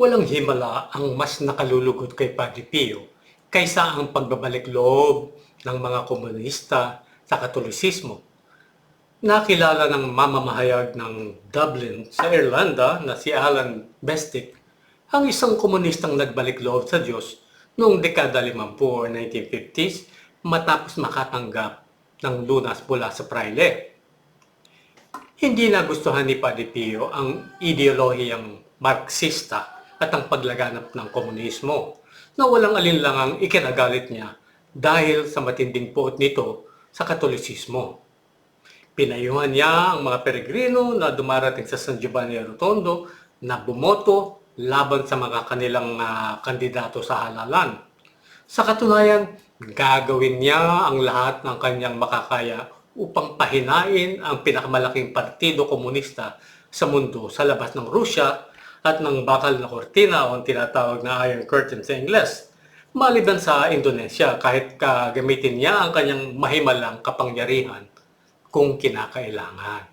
Walang himala ang mas nakalulugod kay Padre Pio kaysa ang pagbabalik loob ng mga komunista sa katolisismo. Nakilala ng mamamahayag ng Dublin sa Irlanda na si Alan Bestick ang isang komunistang nagbalik loob sa Diyos noong dekada 50 o 1950s matapos makatanggap ng lunas mula sa praile. Hindi nagustuhan ni Padre Pio ang ideolohiyang Marxista at ang paglaganap ng komunismo na walang alinlangang ikinagalit niya dahil sa matinding puot nito sa katolisismo. Pinayuhan niya ang mga peregrino na dumarating sa San Giovanni Rotondo na bumoto laban sa mga kanilang ah, kandidato sa halalan. Sa katunayan, gagawin niya ang lahat ng kanyang makakaya upang pahinain ang pinakamalaking partido komunista sa mundo sa labas ng Rusya at ng bakal na kortina o ang tinatawag na Iron Curtain sa Ingles. Maliban sa Indonesia kahit kagamitin niya ang kanyang mahimalang kapangyarihan kung kinakailangan.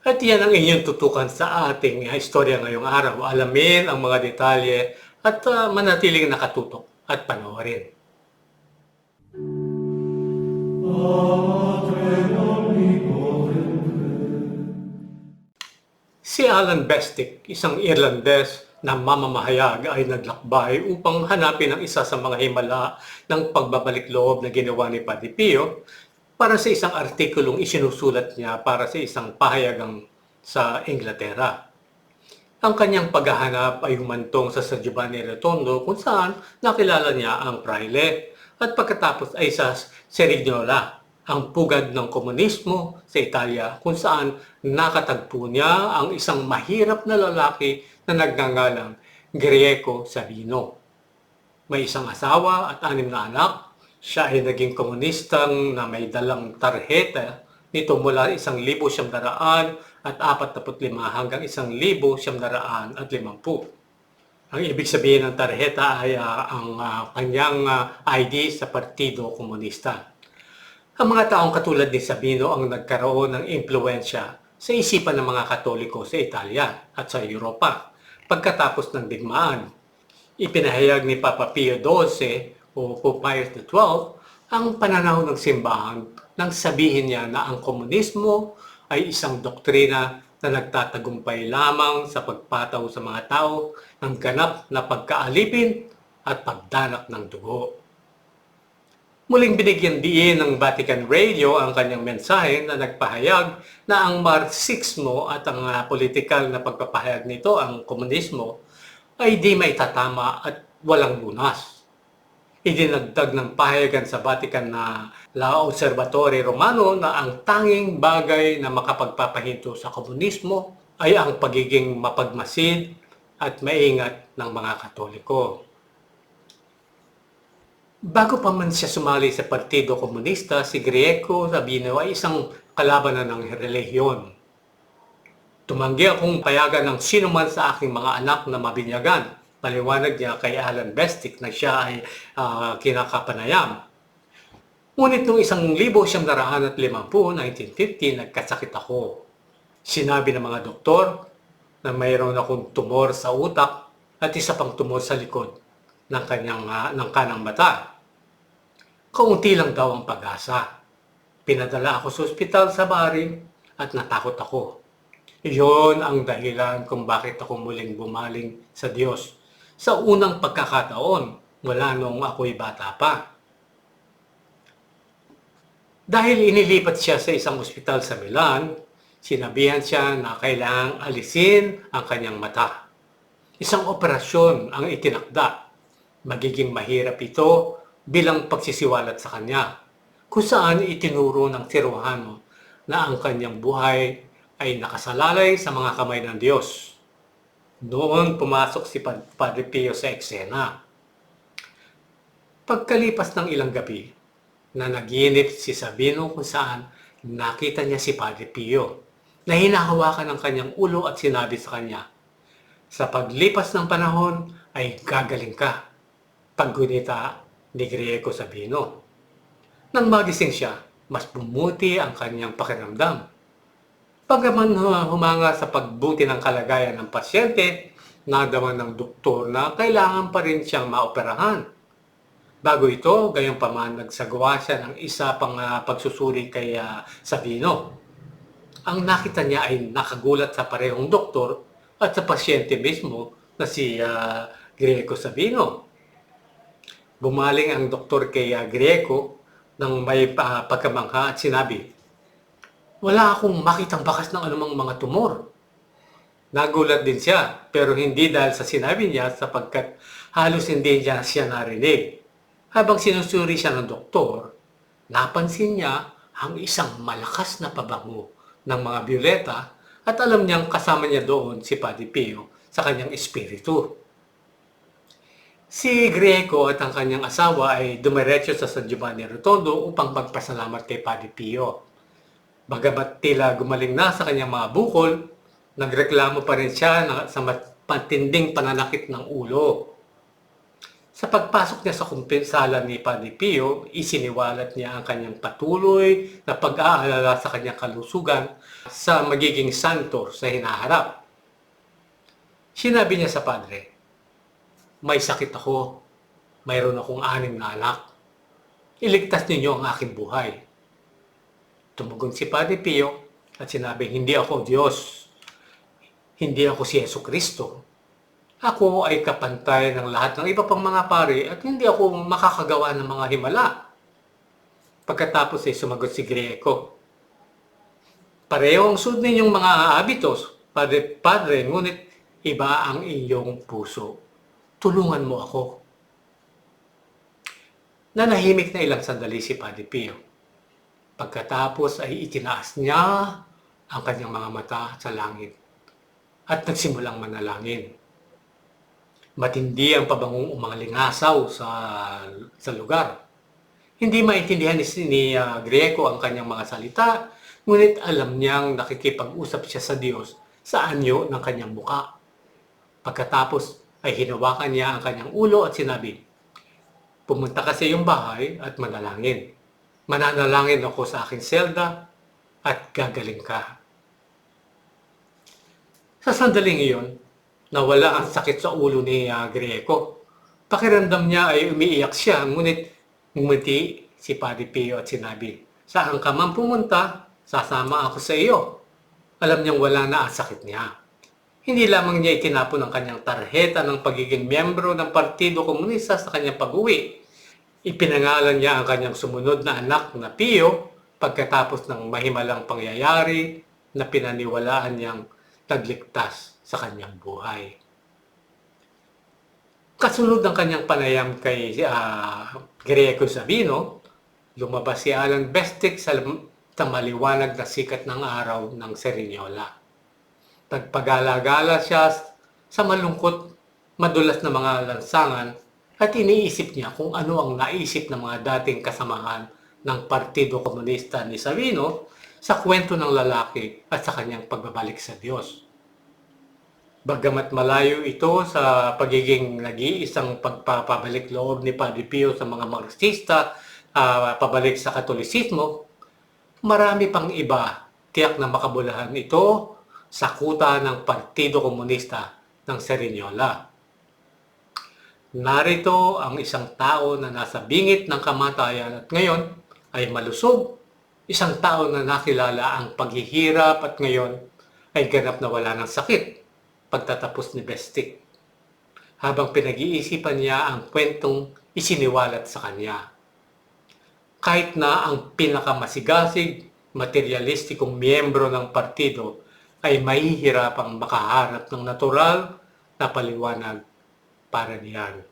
At yan ang inyong tutukan sa ating istorya ngayong araw. Alamin ang mga detalye at uh, manatiling nakatutok at panoorin. Si Alan Bestick, isang Irlandes na mamamahayag ay naglakbay upang hanapin ang isa sa mga himala ng pagbabalik loob na ginawa ni Padre Pio para sa isang artikulong isinusulat niya para sa isang pahayagang sa Inglaterra. Ang kanyang paghahanap ay humantong sa San Giovanni Rotondo kung saan nakilala niya ang praile at pagkatapos ay sa Cerignola, ang pugad ng komunismo sa Italia kung saan nakatagpo niya ang isang mahirap na lalaki na nagngangalang Grieco Sabino. May isang asawa at anim na anak. Siya ay naging komunistang na may dalang tarheta nito mula 1,700 at 45 hanggang 1,750. Ang ibig sabihin ng tarheta ay ah, ang ah, kanyang ah, ID sa Partido Komunista. Ang mga taong katulad ni Sabino ang nagkaroon ng impluensya sa isipan ng mga Katoliko sa Italia at sa Europa pagkatapos ng digmaan. Ipinahayag ni Papa Pio XII o Pope Pius XII ang pananaw ng simbahan nang sabihin niya na ang komunismo ay isang doktrina na nagtatagumpay lamang sa pagpataw sa mga tao ng ganap na pagkaalipin at pagdanak ng dugo. Muling binigyan diin ng Vatican Radio ang kanyang mensahe na nagpahayag na ang Marxismo at ang ah, politikal na pagpapahayag nito, ang komunismo, ay di maitatama at walang lunas. Idinagdag ng pahayagan sa Vatican na La Osservatore Romano na ang tanging bagay na makapagpapahinto sa komunismo ay ang pagiging mapagmasid at maingat ng mga Katoliko. Bago pa man siya sumali sa Partido Komunista, si Grieco Sabino ay isang kalabanan ng relihiyon. Tumanggi akong payagan ng sino man sa aking mga anak na mabinyagan. Paliwanag niya kay Alan Bestick na siya ay ah, kinakapanayam. Ngunit noong isang libo siyam naraan at limampu, 1950, nagkasakit ako. Sinabi ng mga doktor na mayroon akong tumor sa utak at isa pang tumor sa likod ng kanyang ah, ng kanang mata. Kaunti lang daw ang pag-asa. Pinadala ako sa ospital sa Bari at natakot ako. Iyon ang dahilan kung bakit ako muling bumaling sa Diyos sa unang pagkakataon mula noong ako'y bata pa. Dahil inilipat siya sa isang ospital sa Milan, sinabihan siya na kailangang alisin ang kanyang mata. Isang operasyon ang itinakda. Magiging mahirap ito bilang pagsisiwalat sa kanya, kung saan itinuro ng Siruhano na ang kanyang buhay ay nakasalalay sa mga kamay ng Diyos. Noon pumasok si Pad- Padre Pio sa eksena. Pagkalipas ng ilang gabi, na naginip si Sabino kung saan nakita niya si Padre Pio na hinahawakan ng kanyang ulo at sinabi sa kanya, Sa paglipas ng panahon ay gagaling ka. Paggunita ni Grieco Sabino. Nang magising siya, mas bumuti ang kanyang pakiramdam. Pagkaman humanga sa pagbuti ng kalagayan ng pasyente, nadaman ng doktor na kailangan pa rin siyang maoperahan. Bago ito, gayon pa man nagsagawa siya ng isa pang ah, pagsusuri kay ah, Sabino. Ang nakita niya ay nakagulat sa parehong doktor at sa pasyente mismo na si ah, Greco Sabino. Bumaling ang doktor kay ah, Greco nang may ah, pagkamangha at sinabi, Wala akong makitang bakas ng anumang mga tumor. Nagulat din siya, pero hindi dahil sa sinabi niya sapagkat halos hindi niya siya narinig. Habang sinusuri siya ng doktor, napansin niya ang isang malakas na pabango ng mga bioleta at alam niyang kasama niya doon si Padre Pio sa kanyang espiritu. Si Greco at ang kanyang asawa ay dumiretso sa San Giovanni Rotondo upang magpasalamat kay Padre Pio. Bagamat tila gumaling na sa kanyang mga bukol, nagreklamo pa rin siya na, sa mat- matinding pananakit ng ulo. Sa pagpasok niya sa kumpensala ni Padre Pio, isiniwalat niya ang kanyang patuloy na pag-aalala sa kanyang kalusugan sa magiging santo sa hinaharap. Sinabi niya sa Padre, may sakit ako. Mayroon akong anim na anak. Iligtas ninyo ang aking buhay. Tumugon si Padre Pio at sinabi, hindi ako Diyos. Hindi ako si Yeso Kristo. Ako ay kapantay ng lahat ng iba pang mga pari at hindi ako makakagawa ng mga himala. Pagkatapos ay sumagot si Greco. Pareho ang sud ninyong mga habitos, Padre, Padre, ngunit iba ang inyong puso tulungan mo ako. Nanahimik na ilang sandali si Padre Pio. Pagkatapos ay itinaas niya ang kanyang mga mata sa langit at nagsimulang manalangin. Matindi ang pabangong umalingasaw sa, sa lugar. Hindi maintindihan ni, ni uh, Greco ang kanyang mga salita, ngunit alam niyang nakikipag-usap siya sa Diyos sa anyo ng kanyang muka. Pagkatapos ay hinawakan niya ang kanyang ulo at sinabi, Pumunta ka sa iyong bahay at manalangin. Mananalangin ako sa aking selda at gagaling ka. Sa sandaling iyon, nawala ang sakit sa ulo ni uh, Greco. Pakiramdam niya ay umiiyak siya, ngunit ngumiti si Padre Pio at sinabi, Saan ka man pumunta, sasama ako sa iyo. Alam niyang wala na ang sakit niya. Hindi lamang niya itinapon ang kanyang tarheta ng pagiging miyembro ng Partido Komunista sa kanyang pag-uwi. Ipinangalan niya ang kanyang sumunod na anak na Pio pagkatapos ng mahimalang pangyayari na pinaniwalaan niyang tagligtas sa kanyang buhay. Kasunod ng kanyang panayam kay uh, Greco Sabino, lumabas si Alan Bestic sa, sa maliwanag na sikat ng araw ng Serignola Nagpagala-gala siya sa malungkot, madulas na mga lansangan at iniisip niya kung ano ang naisip ng mga dating kasamahan ng Partido Komunista ni Sabino sa kwento ng lalaki at sa kanyang pagbabalik sa Diyos. Bagamat malayo ito sa pagiging nag-iisang pagpapabalik loob ni Padre Pio sa mga Marxista uh, pabalik sa Katolisismo, marami pang iba tiyak na makabulahan ito sa kuta ng Partido Komunista ng Serignola. Narito ang isang tao na nasa bingit ng kamatayan at ngayon ay malusog. Isang tao na nakilala ang paghihirap at ngayon ay ganap na wala ng sakit pagtatapos ni Bestik. Habang pinag-iisipan niya ang kwentong isiniwalat sa kanya. Kahit na ang pinakamasigasig, materialistikong miyembro ng partido ay mahihirapang makaharap ng natural na paliwanag para niyan.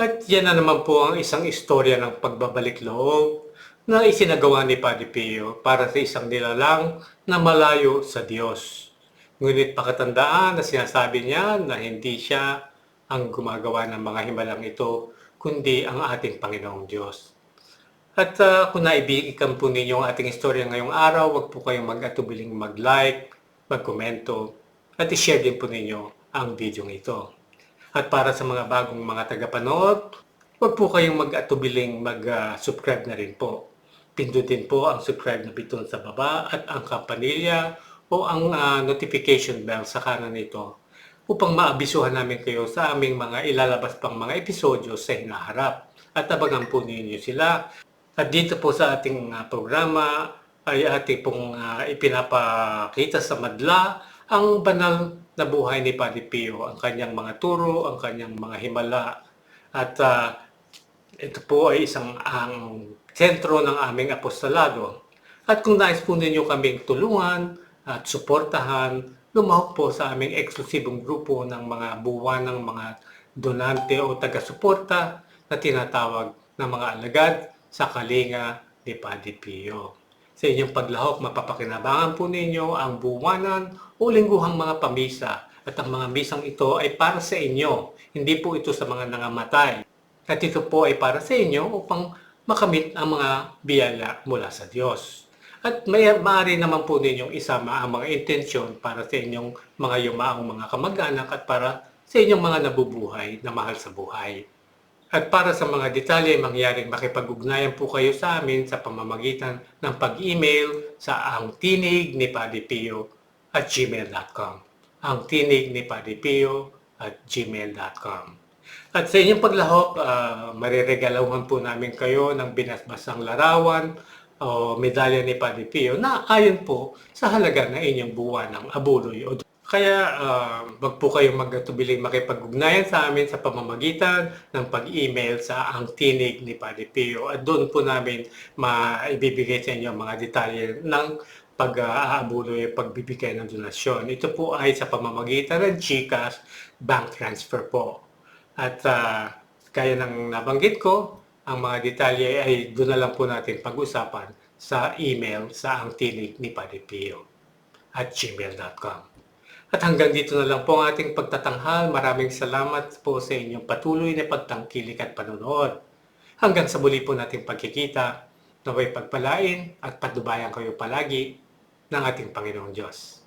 At yan na naman po ang isang istorya ng pagbabalik loob na isinagawa ni Padre Pio para sa isang nilalang na malayo sa Diyos. Ngunit pakatandaan na sinasabi niya na hindi siya ang gumagawa ng mga himalang ito, kundi ang ating Panginoong Diyos. At uh, kung naibigan po ninyo ang ating istorya ngayong araw, wag po kayong mag-atubiling mag-like, mag-komento, at i-share din po ninyo ang video ito. At para sa mga bagong mga tagapanood, wag po kayong mag-atubiling mag-subscribe na rin po. Pindutin po ang subscribe na biton sa baba at ang kampanilya o ang ah, notification bell sa kanan nito upang maabisuhan namin kayo sa aming mga ilalabas pang mga episodyo sa hinaharap. At abangan po ninyo sila. At dito po sa ating ah, programa ay ating pong ah, ipinapakita sa madla ang banal na buhay ni Padre Pio, ang kanyang mga turo, ang kanyang mga himala. At ah, ito po ay isang ang sentro ng aming apostolado. At kung nais po ninyo kaming tulungan at suportahan, lumahok po sa aming eksklusibong grupo ng mga buwan ng mga donante o taga-suporta na tinatawag na mga alagad sa Kalinga ni Padre Pio. Sa inyong paglahok, mapapakinabangan po ninyo ang buwanan o lingguhang mga pamisa at ang mga misang ito ay para sa inyo, hindi po ito sa mga nangamatay. At ito po ay para sa inyo upang makamit ang mga biyaya mula sa Diyos. At may maaari naman po ninyong isama ang mga intensyon para sa inyong mga yumaong mga kamag-anak at para sa inyong mga nabubuhay na mahal sa buhay. At para sa mga detalye, mangyaring makipag-ugnayan po kayo sa amin sa pamamagitan ng pag-email sa ang tinig ni Padre Pio at gmail.com. Ang tinig ni Padre Pio at gmail.com. At sa inyong paglahok, uh, mariregalawan po namin kayo ng binasbasang larawan o medalya ni Padre Pio na ayon po sa halaga ng inyong buwan ng abuloy o kaya uh, wag po kayong magtubiling makipag-ugnayan sa amin sa pamamagitan ng pag-email sa ang tinig ni Padre Pio at doon po namin maibibigay sa inyo mga detalye ng pag-aabuloy pagbibigay ng donasyon. Ito po ay sa pamamagitan ng GCash bank transfer po. At uh, kaya ng nabanggit ko, ang mga detalye ay doon na lang po natin pag-usapan sa email sa ang tinig ni Padre Pio at gmail.com. At hanggang dito na lang po ang ating pagtatanghal. Maraming salamat po sa inyong patuloy na pagtangkilik at panonood. Hanggang sa muli po nating pagkikita, naway pagpalain at patnubayan kayo palagi ng ating Panginoong Diyos.